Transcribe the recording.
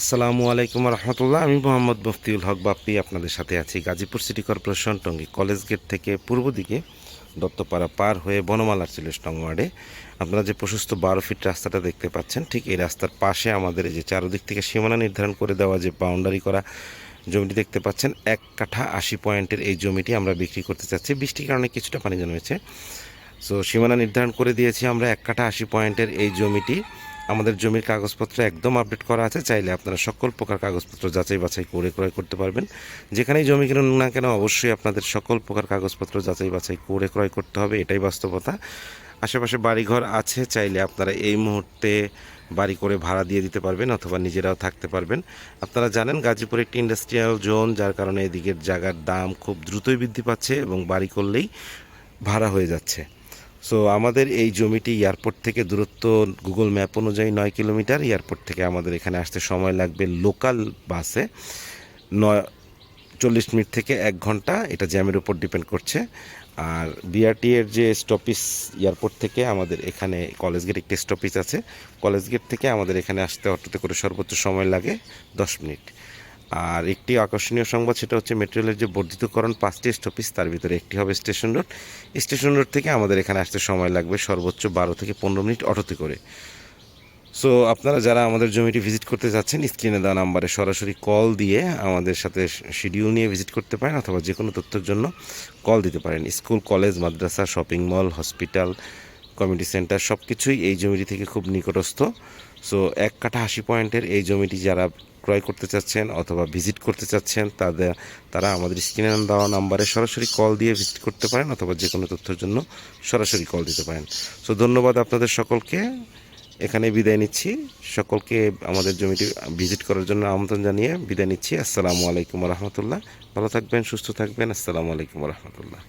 আসসালামু আলাইকুম রহমতুল্লাহ। আমি মোহাম্মদ মুফতিউল হক বাপ্পি, আপনাদের সাথে আছি Gazipur city corporation, Tongi college gate থেকে পূর্ব দিকে, দত্তপাড়া পার হয়ে বনমালার চিলিশ টং ওয়ার্ডে। আপনারা যে প্রশস্ত বারো ফিট রাস্তাটা দেখতে পাচ্ছেন, ঠিক এই রাস্তার পাশে আমাদের যে চারদিক থেকে সীমানা নির্ধারণ করে দেওয়া যে বাউন্ডারি করা জমিটি দেখতে পাচ্ছেন, এক কাঠা আশি পয়েন্টের এই জমিটি আমরা বিক্রি করতে চাচ্ছি। বৃষ্টির কারণে কিছুটা পানি জমেছে। সো সীমানা নির্ধারণ করে দিয়েছি আমরা এক কাঠা আশি পয়েন্টের এই জমিটি। আমাদের জমির কাগজপত্র একদম আপডেট করা আছে, চাইলে আপনারা সকল প্রকার কাগজপত্র যাচাই বাছাই করে ক্রয় করতে পারবেন। যেখানেই জমি কিনুন না কেন, অবশ্যই আপনাদের সকল প্রকার কাগজপত্র যাচাই বাছাই করে ক্রয় করতে হবে, এটাই বাস্তবতা। আশেপাশে বাড়িঘর আছে, চাইলে আপনারা এই মুহূর্তে বাড়ি করে ভাড়া দিয়ে দিতে পারবেন অথবা নিজেরাও থাকতে পারবেন। আপনারা জানেন, গাজীপুর একটি ইন্ডাস্ট্রিয়াল জোন যার কারণে এদিকের জায়গার দাম খুব দ্রুতই বৃদ্ধি পাচ্ছে এবং বাড়ি করলেই ভাড়া হয়ে যাচ্ছে। সো আমাদের এই জমিটি এয়ারপোর্ট থেকে দূরত্ব গুগল ম্যাপ অনুযায়ী নয় কিলোমিটার। এয়ারপোর্ট থেকে আমাদের এখানে আসতে সময় লাগবে লোকাল বাসে নয়, চল্লিশ মিনিট থেকে এক ঘণ্টা। এটা জ্যামের উপর ডিপেন্ড করছে। আর বিআরটি এর যে স্টপিস এয়ারপোর্ট থেকে আমাদের এখানে কলেজ গেট একটি স্টপিস আছে। কলেজ গেট থেকে আমাদের এখানে আসতে অটোতে করে সর্বোচ্চ সময় লাগে দশ মিনিট। আর একটি আকর্ষণীয় সংবাদ সেটা হচ্ছে মেট্রো যে বর্ধিতকরণ পাঁচটি স্টপিস তার ভিতরে একটি হবে স্টেশন রোড। স্টেশন রোড থেকে আমাদের এখানে আসতে সময় লাগবে সর্বোচ্চ বারো থেকে পনেরো মিনিট অটোতে করে। সো আপনারা যারা আমাদের জমিটি ভিজিট করতে যাচ্ছেন, স্ক্রিনে দেওয়া নাম্বারে সরাসরি কল দিয়ে আমাদের সাথে শিডিউল নিয়ে ভিজিট করতে পারেন অথবা যে কোনো তথ্যের জন্য কল দিতে পারেন। স্কুল কলেজ মাদ্রাসা shopping mall hospital community centre সব কিছুই এই জমিটি থেকে খুব নিকটস্থ। সো এক কাঠা আশি পয়েন্টের এই জমিটি যারা ক্রয় করতে চাচ্ছেন অথবা ভিজিট করতে চাচ্ছেন, তাদের, তারা আমাদের স্ক্রিনে দেওয়া নাম্বারে সরাসরি কল দিয়ে ভিজিট করতে পারেন অথবা যে কোনো তথ্যের জন্য সরাসরি কল দিতে পারেন। সো ধন্যবাদ আপনাদের সকলকে। এখানে বিদায় নিচ্ছি। সকলকে আমাদের জমিটি ভিজিট করার জন্য আমন্ত্রণ জানিয়ে বিদায় নিচ্ছি। আসসালামু আলাইকুম রহমতুল্লাহ। ভালো থাকবেন, সুস্থ থাকবেন। আসসালামু আলাইকুম রহমতুল্লাহ।